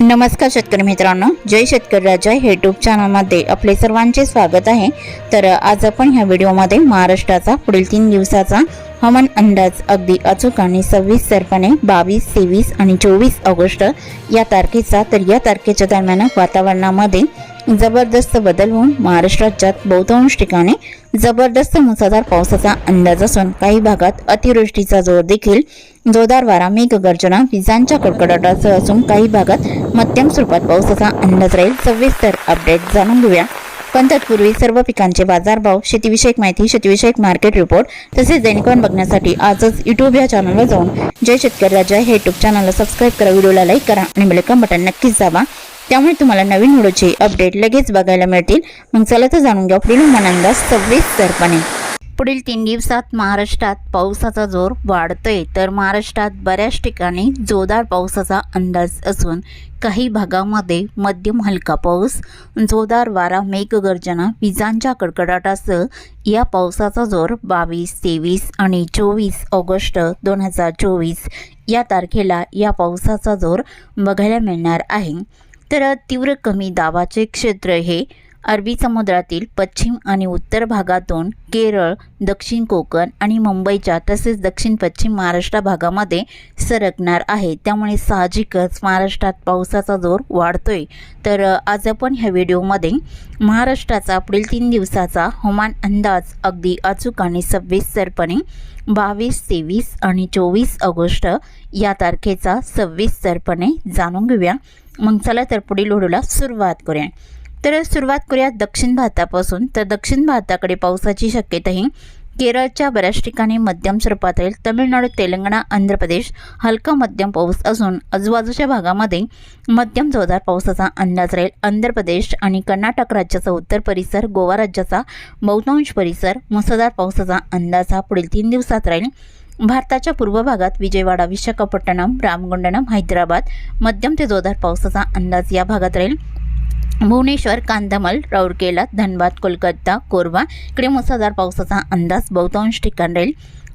नमस्कार शेतकरी मित्रांनो जय शेतकरी राजा हे यूट्यूब चॅनलमध्ये आपले सर्वांचे स्वागत आहे. तर आज आपण ह्या व्हिडिओमध्ये महाराष्ट्राचा पुढील तीन दिवसाचा हवामान अंदाज अगदी अचूक आणि सव्वीसरपणे बावीस तेवीस आणि चोवीस ऑगस्ट या तारखेचा तर या तारखेच्या दरम्यान वातावरणामध्ये जबरदस्त बदल होऊन महाराष्ट्र राज्यात बहुतांश ठिकाणी जबरदस्त मुसळधार पावसाचा अंदाज असून काही भागात अतिवृष्टीचा जोर देखील जोरदार वारा मेघगर्जना विजांच्या कडकडाटासह असून काही भागात मध्यम स्वरूपात पावसाचा अंदाज राहील. सविस्तर अपडेट जाणून घेऊया. पण तत्पूर्वी सर्व पिकांचे बाजारभाव शेतीविषयक माहिती शेतीविषयक मार्केट रिपोर्ट तसेच दैनिकवन बघण्यासाठी आजच युट्यूब या चॅनलवर जाऊन जय शेतकरी राजा हे युट्यूब चॅनलला सबस्क्राईब करा व्हिडिओला लाईक करा आणि बेलकम बटन नक्कीच जावा त्यामुळे तुम्हाला नवीन व्हिडिओचे अपडेट लगेच बघायला मिळतील. मग चला तर जाणून घ्या पुढील हवामान अंदाज सविस्तरपणे पुढील तीन दिवसात महाराष्ट्रात पावसाचा जोर वाढतोय. तर महाराष्ट्रात बऱ्याच ठिकाणी जोरदार पावसाचा अंदाज असून काही भागामध्ये मध्यम हलका पाऊस जोरदार वारा मेघगर्जना विजांच्या कडकडाटासह या पावसाचा जोर बावीस तेवीस आणि चोवीस ऑगस्ट दोन हजार चोवीस या तारखेला या पावसाचा जोर बघायला मिळणार आहे. तर तीव्र कमी दाबाचे क्षेत्र हे अरबी समुद्रातील पश्चिम आणि उत्तर भागातून केरळ दक्षिण कोकण आणि मुंबईच्या तसेच दक्षिण पश्चिम महाराष्ट्र भागामध्ये सरकणार आहे. त्यामुळे साहजिकच महाराष्ट्रात पावसाचा जोर वाढतोय. तर आज आपण ह्या व्हिडिओमध्ये महाराष्ट्राचा पुढील तीन दिवसाचा हवामान अंदाज अगदी अचूक आणि सविस्तरपणे बावीस तेवीस आणि चोवीस ऑगस्ट या तारखेचा सविस्तरपणे जाणून घेऊया. मग चला तर पुढील ओढूला सुरुवात करूया. तर सुरुवात करूया दक्षिण भारतापासून. तर दक्षिण भारताकडे पावसाची शक्यताही केरळच्या बऱ्याच ठिकाणी मध्यम स्वरूपात राहील. तमिळनाडू तेलंगणा आंध्र प्रदेश हलका मध्यम पाऊस असून आजूबाजूच्या भागामध्ये मध्यम जोरदार पावसाचा अंदाज राहील. आंध्र प्रदेश आणि कर्नाटक राज्याचा उत्तर परिसर गोवा राज्याचा बहुतांश परिसर मुसळधार पावसाचा अंदाज हा पुढील तीन दिवसात राहील. भारताच्या पूर्व भागात विजयवाडा विशाखापट्टणम रामगुंडनम हैदराबाद मध्यम ते जोरदार पावसाचा अंदाज या भागात राहील. भुवनेश्वर कांदामल राऊरकेला धनबाद कोलकाता कोरबा इकडे मुसळधार पावसाचा अंदाज बहुतांश ठिकाण राहील.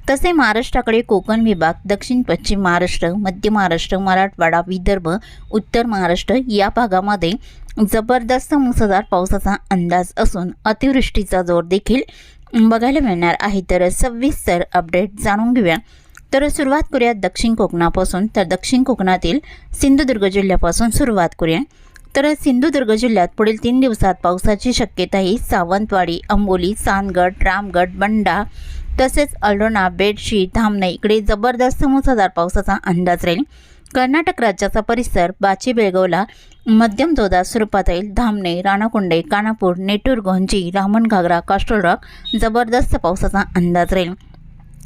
तसे महाराष्ट्राकडे कोकण विभाग दक्षिण पश्चिम महाराष्ट्र मध्य महाराष्ट्र मराठवाडा विदर्भ उत्तर महाराष्ट्र या भागामध्ये जबरदस्त मुसळधार पावसाचा अंदाज असून अतिवृष्टीचा जोर देखील बघायला मिळणार आहे. तर सविस्तर अपडेट जाणून घेऊया. तर सुरुवात करूया दक्षिण कोकणापासून. तर दक्षिण कोकणातील सिंधुदुर्ग जिल्ह्यापासून सुरुवात करूया. तर सिंधुदुर्ग जिल्ह्यात पुढील तीन दिवसात पावसाची शक्यता ही सावंतवाडी अंबोली सानगड रामगड बंडा तसेच अल्डोणा बेडशी धामणे इकडे जबरदस्त मुसळधार पावसाचा अंदाज राहील. कर्नाटक राज्याचा परिसर बाची बेळगावला मध्यम जोदा स्वरूपात राहील धामणे राणाकुंडे कानापूर नेटूर गोंजी रामण घागरा कास्टल रॉक जबरदस्त पावसाचा अंदाज राहील.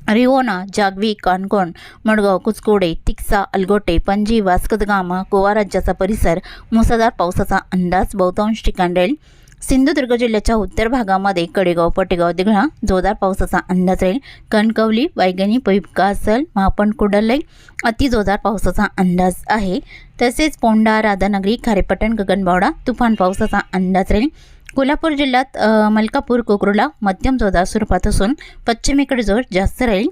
रिओना जागवी काणकोण मडगाव कुचकोडे तिक्सा अलगोटे पणजी वास्कदगामा गोवा राज्याचा परिसर मुसळधार पावसाचा अंदाज बहुतांश ठिकाण राहील. सिंधुदुर्ग जिल्ह्याच्या उत्तर भागामध्ये कडेगाव पटेगाव दिघळा जोरदार पावसाचा अंदाज राहील. कणकवली वैगणी पैपकासल महापण कुडलई अति जोरदार पावसाचा अंदाज आहे. तसेच पोंडा राधानगरी खारेपटण गगनबावडा तुफान पावसाचा अंदाज राहील. कोल्हापूर जिल्ह्यात मलकापूर कोकरुला मध्यम जोरदार स्वरूपात असून पश्चिमेकडे जोर जास्त राहील.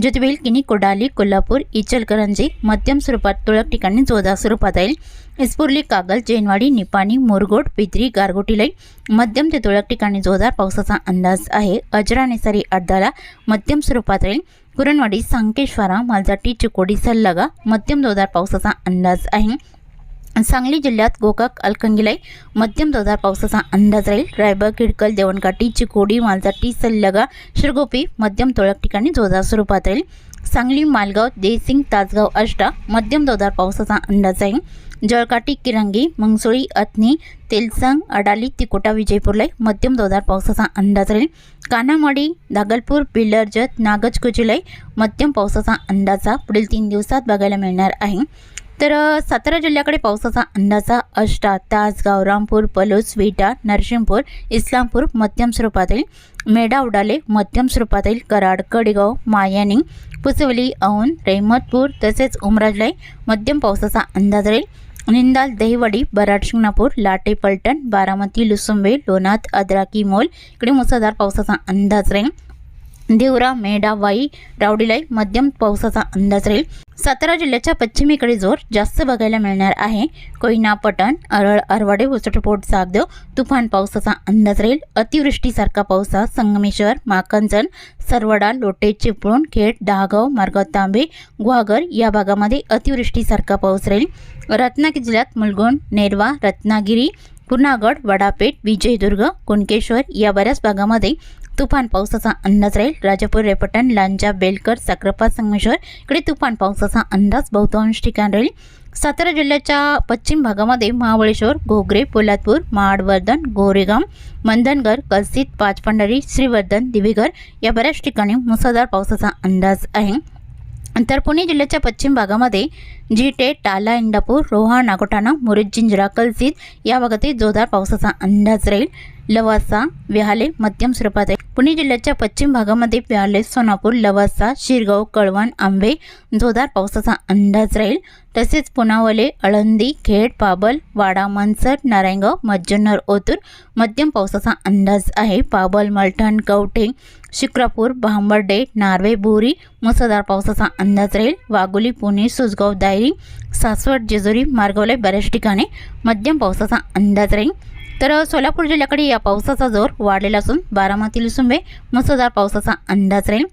ज्योतिबेल किनी कोडाली कोल्हापूर इचलकरंजी मध्यम स्वरूपात तुळक ठिकाणी जोरदार स्वरूपात येईल. इस्पुर्ली कागल जैनवाडी निपाणी मुरगोट पित्री गारगोटीलाई मध्यम ते तुळक ठिकाणी जोरदार पावसाचा अंदाज आहे. अजरा नेसारी अड्डाला मध्यम स्वरूपात राहील. कुरणवाडी सांकेश्वरा मालजाटी चिकोडी सल्लगा मध्यम जोरदार पावसाचा अंदाज आहे. सांगली जिल्ह्यात गोकाक अलकंगिलाई मध्यम जोरदार पावसाचा अंदाज राहील. रायबा किडकल देवणकाठी चिकोडी मालजाटी सल्लगा शिरगोपी मध्यम तुळक ठिकाणी जोरदार स्वरूपात राहील. सांगली मालगाव देसिंग तासगाव अष्टा मध्यम जोरदार पावसाचा अंदाज आहे जळकाटी किरंगी मंगसोळी अथनी तेलसंग अडाली तिकोटा विजयपूरलाई मध्यम जोरदार पावसाचा अंदाज राहील. कानामाडी दागलपूर पिल्लरजत नागजकुचिलाई मध्यम पावसाचा अंदाजा पुढील तीन दिवसात बघायला मिळणार आहे. तर सातारा जिल्ह्याकडे पावसाचा अंदाजा अष्टा तासगाव रामपूर पलोस विटा नरसिंहपूर इस्लामपूर मध्यम स्वरूपात येईल मेढा उडाले मध्यम स्वरूपात येईल कराड कडेगाव मायानी पुसवली औन रेहमतपूर तसेच उमराजलाई मध्यम पावसाचा अंदाज राहील. निंदाल दहिवडी बराड शिंगणापूर लाटे पलटण बारामती लुसुंबे लोणात अद्राकी मोल इकडे मुसळधार पावसाचा अंदाज राहील. देवरा मेढा वाई रावडीलाई मध्यम पावसाचा अंदाज राहील. सातारा जिल्ह्याच्या पश्चिमेकडे जोर जास्त बघायला मिळणार आहे. कोयना पटण अरळ अरवाडे उसटपोट सागदेव तुफान पावसाचा अंदाज राहील. अतिवृष्टीसारखा पावसा संगमेश्वर माकंजन सरवडा लोटे चिपळूण खेड डहागाव मार्गाव तांबे गुहागर या भागामध्ये अतिवृष्टीसारखा पाऊस राहील. रत्नागिरी जिल्ह्यात मुलगुण नेरवा रत्नागिरी पुनागड वडापेठ विजयदुर्ग कुणकेश्वर या बऱ्याच भागामध्ये तुफान पावसाचा अंदाज राहील. राजापूर रेपटण लांजा बेलकर साक्रपा संगमेश्वर इकडे तुफान पावसाचा अंदाज बहुतांश ठिकाण राहील. सातारा जिल्ह्याच्या पश्चिम भागामध्ये महाबळेश्वर घोगरे पोलादपूर महाडवर्धन गोरेगाव मंदनगर कलसित पाचपंढरी श्रीवर्धन दिवेघर या बऱ्याच ठिकाणी मुसळधार पावसाचा अंदाज आहे. तर पुणे जिल्ह्याच्या पश्चिम भागामध्ये जीटे टाला इंदापूर रोहा नागोठाणा मुरुड कलसित कलसीत या भागातील जोरदार पावसाचा अंदाज राहील. लवासा विहाले मध्यम स्वरूपात आहे पुणे जिल्ह्याच्या पश्चिम भागामध्ये विहाले सोनापूर लवासा शिरगाव कळवण आंबे जोरदार पावसाचा अंदाज राहील. तसेच पुनावले अळंदी खेड पाबल वाडा मनसर नारायणगाव मज्जनर ओतूर मध्यम पावसाचा अंदाज आहे. पाबल मलठण कवठे शिक्रापूर भांबर्डे नार्वे बोरी मुसळधार पावसाचा अंदाज राहील. वाघोली पुणे सुसगाव दायरी सासवड जेजुरी मार्गवले बऱ्याच ठिकाणी मध्यम पावसाचा अंदाज राहील. तर सोलापूर जिल्ह्याकडे या पावसाचा जोर वाढलेला असून बारामती लुसुंबे मुसळधार पावसाचा अंदाज राहील.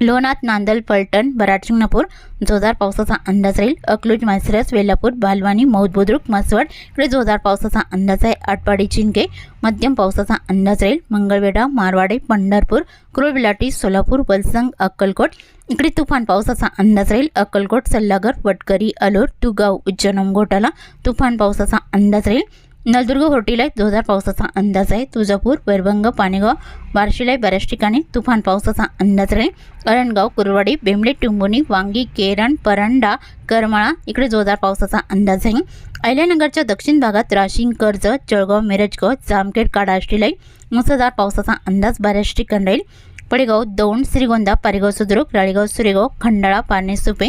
लोणात नांदल पलटण बराड शिंगणापूर जोरदार पावसाचा अंदाज राहील. अकलूज मायसरस वेल्लापूर बालवानी मौद बुद्रुक मसवड इकडे जोरदार पावसाचा अंदाज आहे. आटपाडी चिंके मध्यम पावसाचा अंदाज राहील. मंगळवेढा मारवाडे पंढरपूर कुरुळबिलाटी सोलापूर वलसंग अक्कलकोट इकडे तुफान पावसाचा अंदाज राहील. अक्कलकोट सल्लागर वटकरी अलोर तुगाव उज्जैन घोटाला तुफान पावसाचा अंदाज राहील. नलदुर्ग होटीला जोरदार पावसाचा अंदाज आहे. तुळजापूर वैरभंग पाणेगाव बार्शीला बऱ्याच ठिकाणी तुफान पावसाचा अंदाज आहे. अरणगाव कुरवाडी बेंबडे टुंबुनी वांगी केरण परंडा करमाळा इकडे जोरदार पावसाचा अंदाज आहे. अहिल्यानगरच्या दक्षिण भागात राशीन कर्जत जळगाव मिरजगाव जामखेड काडाष्टीलाई मुसळधार पावसाचा अंदाज बऱ्याच ठिकाणी राहील. पडेगाव दौंड श्रीगोंदा पारेगाव सुद्रुक राळेगाव सुरेगाव खंडाळा पारणे सुपे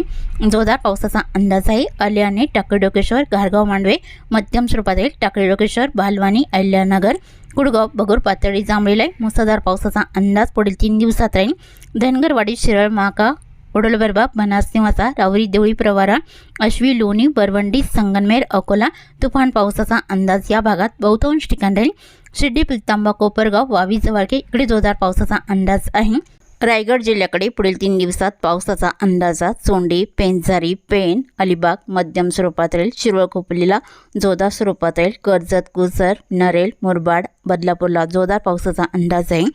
जोरदार पावसाचा अंदाज आहे. अल्याने टाकळी घारगाव मांडवे मध्यम स्वरूपात येईल टाकळी डोकेश्वर भालवानी अहिल्यानगर कुडगाव बगूर पातळी जांभळीला मुसळधार पावसाचा अंदाज पुढील तीन दिवसात राहील. धनगरवाडी शिरळ माका ओडलबरबा बनास निवासा रावरी देवळी प्रवारा अश्वी लोणी बरवंडी संगनमेर अकोला तुफान पावसाचा अंदाज या भागात बहुतांश ठिकाण राहील शिर्डी पिलतांबा कोपरगाव वावी जवळके इकडे जोरदार पावसाचा अंदाज आहे. रायगड जिल्ह्याकडे पुढील तीन दिवसात पावसाचा अंदाजात चोंडी पेंजारी पेन अलिबाग मध्यम स्वरूपात राहील शिरवळ खोपलीला जोरदार स्वरूपात राहील कर्जत कुसर नरेल मुरबाड बदलापूरला जोरदार पावसाचा अंदाज आहे.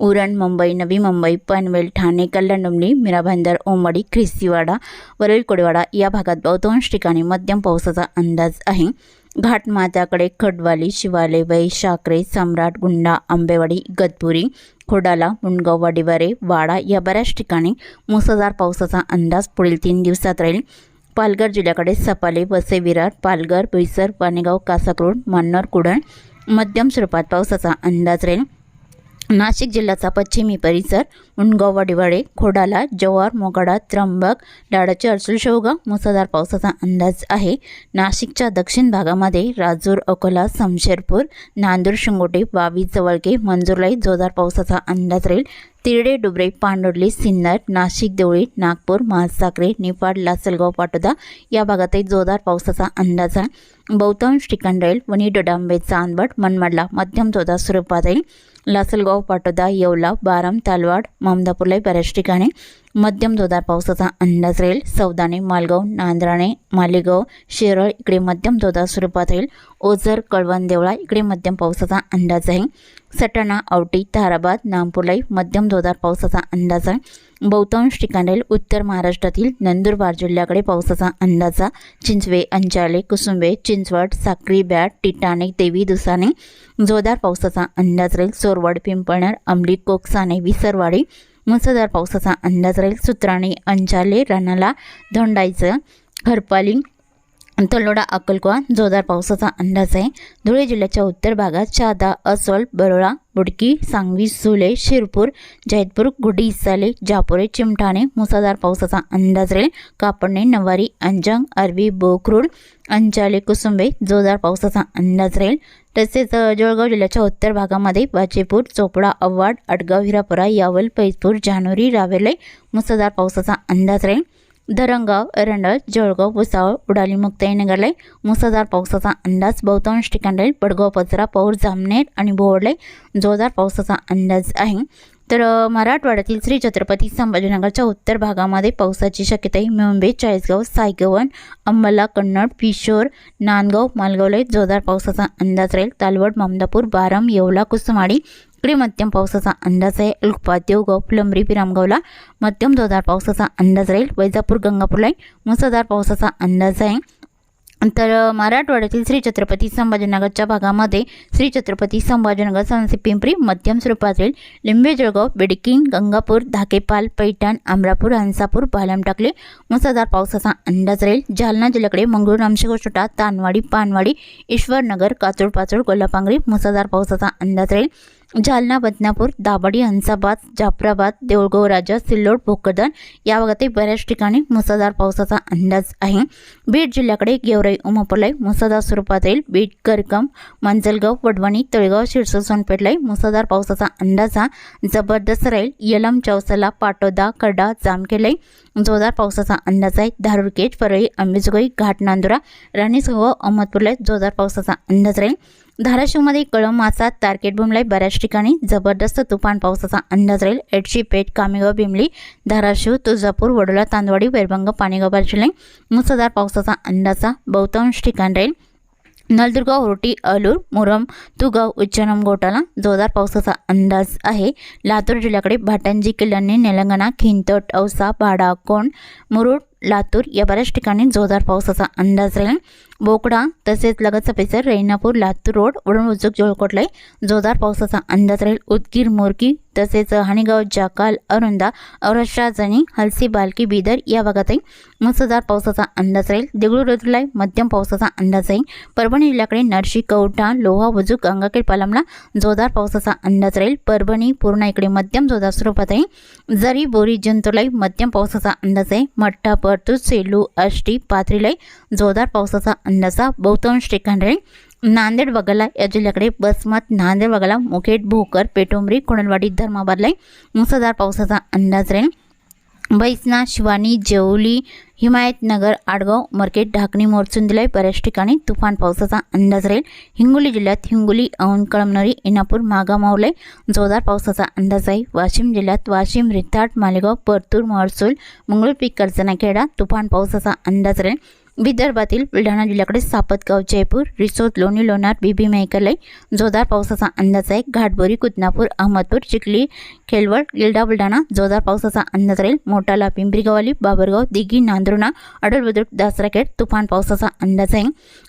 उरण मुंबई नवी मुंबई पनवेल ठाणे कल्याण डोंबली मीराभांदर ओमवाडी ख्रिस्तीवाडा वरळी कोडेवाडा या भागात बहुतांश ठिकाणी मध्यम पावसाचा अंदाज आहे घाटमात्याकडे खडवाली शिवाले वै शाकरे सम्राट गुंडा आंबेवाडी गदपुरी खोडाला मुंडगाव वाडीवारे वाडा या बऱ्याच ठिकाणी मुसळधार पावसाचा अंदाज पुढील तीन दिवसात राहील पालघर जिल्ह्याकडे सपाले वसे विरार पालघर बोईसर पानेगाव कासाकरोड मन्नर कुडण मध्यम स्वरूपात पावसाचा अंदाज राहील नाशिक जिल्ह्याचा पश्चिमी परिसर उणगाव वडिवाडे खोडाला जव्हार मोगाडा त्र्यंबक डाळाचे अर्सुल शेवगाव मुसळधार पावसाचा अंदाज आहे. नाशिकच्या दक्षिण भागामध्ये राजूर अकोला समशेरपूर नांदूर शिंगोटे बावी जवळके मंजूरलाई जोरदार पावसाचा अंदाज राहील. तिरडे डुबरे पांडुर्ली सिन्नर नाशिक देवळी नागपूर महासाकरे निफाड लासलगाव पाटोदा या भागातही जोरदार पावसाचा अंदाज आहे बहुतांश ठिकाण राहील वणी डोडांबे चांदवड मनमाडला मध्यम जोरदार स्वरूपात राहील लासलगाव पाटोदा येवला बाराम तालवाड ममदापूरलाही बऱ्याच ठिकाणी मध्यम जोरदार पावसाचा अंदाज राहील. सौदाणे मालगाव नांद्राणे मालेगाव शेरळ इकडे मध्यम जोरदार स्वरूपात राहील. ओझर कळवण देवळा इकडे मध्यम पावसाचा अंदाज आहे. सटाणा औटी ताराबाद नामपुलाई मध्यम जोरदार पावसाचा अंदाज आहे. बहुतांश ठिकाणी उत्तर महाराष्ट्रातील नंदुरबार जिल्ह्याकडे पावसाचा अंदाजा चिंचवे अंजाले कुसुंबे चिंचवड साक्री बॅट टिटाणे देवी दुसाने जोरदार पावसाचा अंदाज राहील. सोरवड पिंपळणर अंबली कोकसाने विसरवाडी मुसळधार पावसाचा अंदाज राहील. सुत्राणे अंजाले रनाला धोंडायचं हरपाली तलोडा अक्कलकोवा जोरदार पावसाचा अंदाज आहे. धुळे जिल्ह्याच्या उत्तर भागात चादा असोल बरोळा बुडकी सांगवी सुले शिरपूर जैतपूर गुडी इसाले जापोरे चिमठाणे मुसळधार पावसाचा अंदाज राहील. कापडणे नवारी अंजंग अरबी बोकरूड अंचाले कुसुंबे जोरदार पावसाचा अंदाज राहील. तसेच जळगाव जिल्ह्याच्या उत्तर भागामध्ये वाजेपूर चोपडा अव्वाड अडगाव हिरापुरा यावल पैजपूर जानोरी रावेले मुसळधार पावसाचा अंदाज राहील. धरणगाव एरंडळ जळगाव भुसावळ उडाली मुक्ताईनगरलाई मुसळधार पावसाचा अंदाज. बहुतांश ठिकाणी बडगाव पचरा पौर जामनेर आणि बोवडले जोरदार पावसाचा अंदाज आहे. तर मराठवाड्यातील श्री छत्रपती संभाजीनगरच्या उत्तर भागामध्ये पावसाची शक्यता ही मुंबई चाळीसगाव सायगवन अंबला कन्नड पिशोर नांदगाव मालगावला जोरदार पावसाचा अंदाज राहील. तालवड ममदापूर बारम येवला कुसमाडी इकडे मध्यम पावसाचा अंदाज आहे. अल्पा देवगाव फुलंबरी विरामगावला मध्यम जोरदार पावसाचा अंदाज राहील. वैजापूर गंगापूरला मुसळधार पावसाचा अंदाज आहे. तर मराठवाड्यातील श्री छत्रपती संभाजीनगरच्या भागामध्ये श्री छत्रपती संभाजीनगर सांसी पिंपरी मध्यम स्वरूपातील लिंबे जळगाव बिडकीन गंगापूर धाकेपाल पैठण आमरापूर हंसापूर पालम टाकले. मुसळधार पावसाचा अंदाज राहील. जालना जिल्ह्याकडे मंगळूर रामशेगोष्टा तानवाडी पानवाडी ईश्वरनगर काचोड पाचोड कोल्हापांगरी मुसळधार पावसाचा अंदाज राहील. जालना बदनापूर दाबडी हंसाबाद जाफराबाद देऊळगाव राजा सिल्लोड भोकरदन या भागातही बऱ्याच ठिकाणी मुसळधार पावसाचा अंदाज आहे. बीड जिल्ह्याकडे गेवराई उमापलाई मुसळधार स्वरूपात येईल. बीड करकम मंजलगाव वडवणी तळगाव शिरसोळ सोनपेठलाही मुसळधार पावसाचा अंदाज हा जबरदस्त राहील. यलम चौसला पाटोदा कडा जामखेलाई जोरदार पावसाचा अंदाज आहे. धारुरकेज परळी अंबेजोगाई घाट नांदुरा राणीसह अहमदपूरला जोरदार पावसाचा अंदाज राहील. धाराशिवमध्ये कळम मासा तारकेट भूमलाई बऱ्याच ठिकाणी जबरदस्त तुफान पावसाचा अंदाज राहील. एडशी पेठ कामेगाव बिमली धाराशिव तुळजापूर वडोला तांदवाडी वैरभंग पाणीगाव बार्शिलाई मुसळधार पावसाचा अंदाजा बहुतांश ठिकाण राहील. नलदुर्ग ओरोटी अलूर मुरम तुगाव उच्चनम गोटाला जोरदार पावसाचा अंदाज आहे. लातूर जिल्ह्याकडे भाटंजी किल्ल्यांनी निलंगणा खिंतट औसा भाडा कोण मुरुड लातूर या बऱ्याच ठिकाणी जोरदार पावसाचा अंदाज राहील. बोकडा तसेच लगतचा परिसर रेणापूर लातूर रोड वडून उजूक जोळकोटलाई जोरदार पावसाचा अंदाज राहील. उदगीर मोरकी तसेच हाणेगाव जाकाल अरुंदा औरशाजणी हलसी बालकी बिदर या भागातही मुसळधार पावसाचा अंदाज राहील. देगळूर रतुलाई मध्यम पावसाचा अंदाज आहे परभणी जिल्ह्याकडे नरशी कवठा लोहा बुजूक गंगाखेड पालमला जोरदार पावसाचा अंदाज राहील. परभणी पूर्णा इकडे मध्यम जोरदार स्वरूपात आहे जरी बोरी जंतुलाई मध्यम पावसाचा अंदाज आहे. मठ्ठा परतूर सेलू आष्टी पाथरीलाई जोरदार पावसाचा अंदाजा. बहुतांश ठिकाण नांदेड वगळला या जिल्ह्याकडे बसमत नांदेड वगळला मुखेड भोकर पेटोंबरी कोणलवाडी धर्माबादलाई मुसळधार पावसाचा अंदाज राहील. बैसना शिवानी जेवली हिमायतनगर आडगाव मार्केट ढाकणी मोरचुंदिलाई बऱ्याच ठिकाणी तुफान पावसाचा अंदाज राहील. हिंगोली जिल्ह्यात हिंगोली औंध कळमनरी इनापूर मागामावले जोरदार पावसाचा अंदाज आहे वाशिम जिल्ह्यात वाशिम रिथाट मालेगाव परतूर महसूल मंगळपीक कर्जनाखेडा तुफान पावसाचा अंदाज राहील. विदर्भातील बुलढाणा जिल्ह्याकडे सापतगाव जयपूर रिसोद लोणी लोणार बीबी मेहकलई जोरदार पावसाचा अंदाज आहे. घाटबोरी कुदनापूर अहमदपूर चिखली खेलवड गिल्डा बुलढाणा जोरदार पावसाचा अंदाज राहील. मोटाला पिंपरी गवाली बाबरगाव दिघी नांदुर्णा अडल बुद्रुक दासराखेड तुफान पावसाचा अंदाज आहे.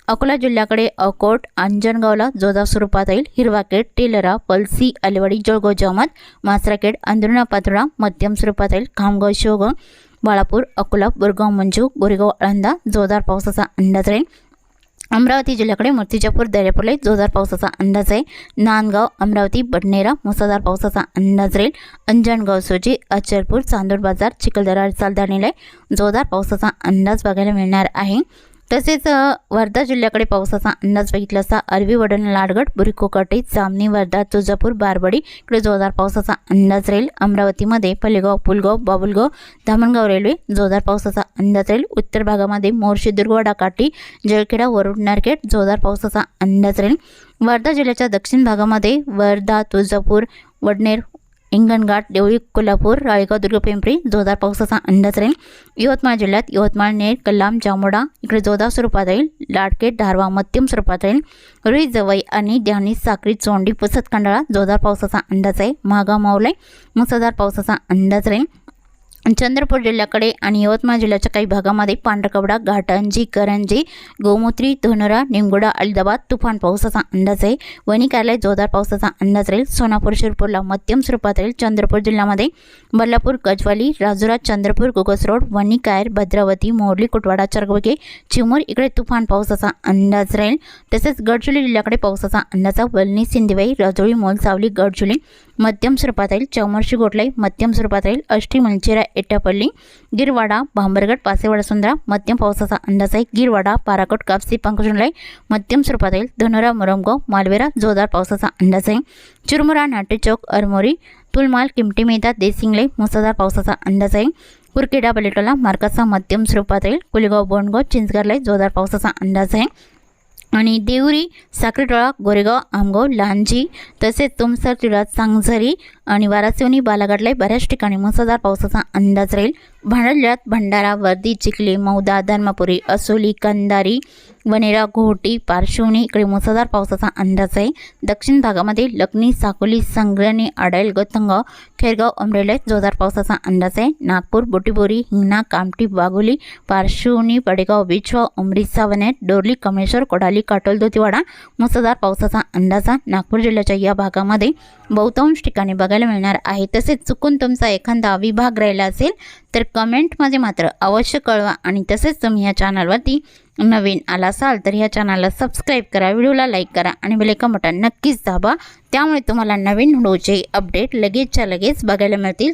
अकोला जिल्ह्याकडे अकोट अंजनगावला जोरदार स्वरूपात येईल हिरवाखेड टेलरा पलसी अलवाडी जळगाव जहमत मासराखेड अंदरुणा पातोळा मध्यम स्वरूपात येईल खामगाव शिवगाव बाळापूर अकोला बोरगाव मंजू गोरेगाव आळंदा जोरदार पावसाचा अंदाज राहील अमरावती जिल्ह्याकडे मूर्तिजापूर दर्यापूरला जोरदार पावसाचा अंदाज आहे. नांदगाव अमरावती बडनेरा मुसळधार पावसाचा अंदाज राहील. अंजणगाव सोजी अचलपूर चांदूर बाजार चिखलदरा चालदाणीला जोरदार पावसाचा अंदाज बघायला मिळणार आहे. तसेच वर्धा जिल्ह्याकडे पावसाचा अंदाज बघितला असता अरवी वडण लाडगड बुरिकोकाटे जामणी वर्धा तुळजापूर बारबडी इकडे जोरदार पावसाचा अंदाज राहील. अमरावतीमध्ये पलेगाव पुलगाव बाबुलगाव धामणगाव रेल्वे जोरदार पावसाचा अंदाज राहील. उत्तर भागामध्ये मोर्शी दुर्गवाडा जळखेडा वरुड नारखेड जोरदार पावसाचा अंदाज राहील. वर्धा जिल्ह्याच्या दक्षिण भागामध्ये वर्धा तुळजापूर वडनेर हिंगणघाट देवळी कोल्हापूर राळेगाव दुर्ग पिंपरी जोरदार पावसाचा अंदाज राहील. यवतमाळ जिल्ह्यात यवतमाळ नेर कल्लाम जामोडा इकडे जोरदार स्वरूपात राहील. लाडकेट धारवा मध्यम स्वरूपात राहील. रुई जवई आणि ध्यानी साक्री चोंडी पुसत खंडाळा जोरदार पावसाचा अंदाज आहे. महागाव मावलाई मुसळधार पावसाचा अंदाज राहील. चंद्रपूर जिल्ह्याकडे आणि यवतमाळ जिल्ह्याच्या काही भागामध्ये पांढरकवडा घाटंजी करंजी गोमूत्री धोनरा निमगुडा अलिदाबाद तुफान पावसाचा अंदाज आहे. वणी कार्यालय जोरदार पावसाचा अंदाज राहील. सोनापूर शिरपूरला मध्यम स्वरूपात राहील. चंद्रपूर जिल्ह्यामध्ये बल्लापूर गजवाली राजुरा चंद्रपूर गोगस रोड वणी कायर भद्रावती मोरली कुटवाडा चरगवगे चिमूर इकडे तुफान पावसाचा अंदाज राहील. तसेच गडचिरोली जिल्ह्याकडे पावसाचा अंदाज आहे. वलनी सिंधीबाई राजोळी मोलसावली गडचिरोली मध्यम स्वरूपात राहील. चौमर्शी गोटलाई मध्यम स्वरूपात राहील. अष्टी मंचिरा एटापल्ली गिरवाडा भांबरगड पासेवाडा सुंदरा मध्यम पावसाचा अंदाज आहे गिरवाडा पाराकोट कापसी पंकजुलाई मध्यम स्वरूपात येईल धनोरा मुरमगाव मालवेरा जोरदार पावसाचा अंदाज आहे चिरमुरा नाट्यचौक अरमोरी तुलमाल किमटी मेदा देसिंगले मुसळधार पावसाचा अंदाज आहे कुरकेडा पलेटोला मार्कासा मध्यम स्वरूपात राहील कुलेगाव बोंडगाव चिंचगरला जोरदार पावसाचा अंदाज आहे आणि देवरी साखरेटोळा गोरेगाव आमगाव लांजी तसेच तुमसर तिळा सांगझरी आणि वारासिवनी बालाघाटला बऱ्याच ठिकाणी मुसळधार पावसाचा अंदाज राहील. भांडा जिल्ह्यात भंडारा वर्दी चिखली मौदा धर्मपुरी असोली कंदारी वनेरा घोटी पार्श्वनी इकडे मुसळधार पावसाचा अंदाज आहे. दक्षिण भागामध्ये लखनी साकोली संग्रणी आडाईल गतंगाव खेरगाव अमरेला जोरदार पावसाचा अंदाज आहे. नागपूर बोटीबोरी हिंगणा कामठी वाघोली पार्श्वनी पडेगाव बिछवा उमरी सावनेर डोरली कमळेश्वर कोडाली काटोल दोतीवाडा मुसळधार पावसाचा अंदाजा नागपूर जिल्ह्याच्या या भागामध्ये बहुतांश ठिकाणी बघायला मिळणार आहे. तसेच चुकून तुमचा एखादा विभाग राहिला असेल तर कमेंटमध्ये मात्र अवश्य कळवा. आणि तसेच तुम्ही या चॅनलवरती नवीन आला असाल तर ह्या चॅनलला सबस्क्राईब करा व्हिडिओला लाईक करा आणि बेलेका बटन नक्कीच दाबा. त्यामुळे तुम्हाला नवीन व्हिडिओचे अपडेट लगेचच्या लगेच बघायला मिळतील.